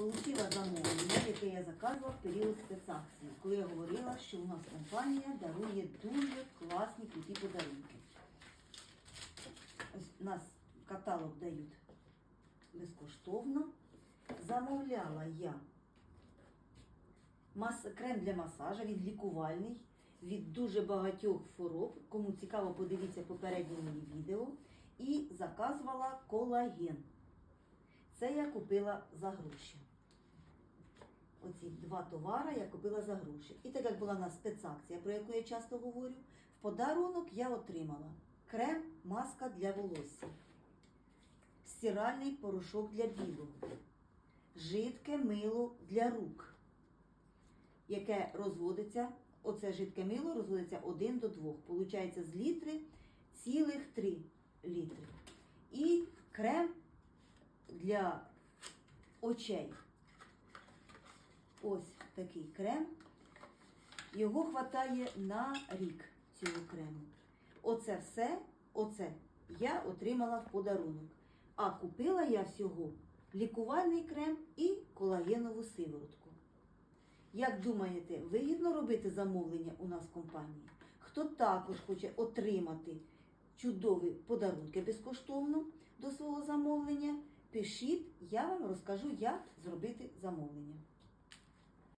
Получила замовлення, яке я заказувала в період спецакції, коли я говорила, що у нас компанія дарує дуже класні круті подарунки. Ось нас каталог дають безкоштовно. Замовляла я крем для масажа від лікувальний, від дуже багатьох хвороб. Кому цікаво, подивіться попереднє мої відео. І заказувала колаген. Це я купила за гроші. Оці два товари я купила за гроші. І так як була на спецакція, про яку я часто говорю, в подарунок я отримала крем, маска для волосся, стиральний порошок для білого, жидке мило для рук, яке розводиться, оце жидке мило розводиться 1 до 2. Получається з літри цілих 3 літри. І крем для очей. Ось такий крем. Його хватає на рік цього крему. Оце все, оце я отримала в подарунок. А купила я всього лікувальний крем і колагенову сиворотку. Як думаєте, вигідно робити замовлення у нас в компанії? Хто також хоче отримати чудові подарунки безкоштовно до свого замовлення, пишіть, я вам розкажу, як зробити замовлення.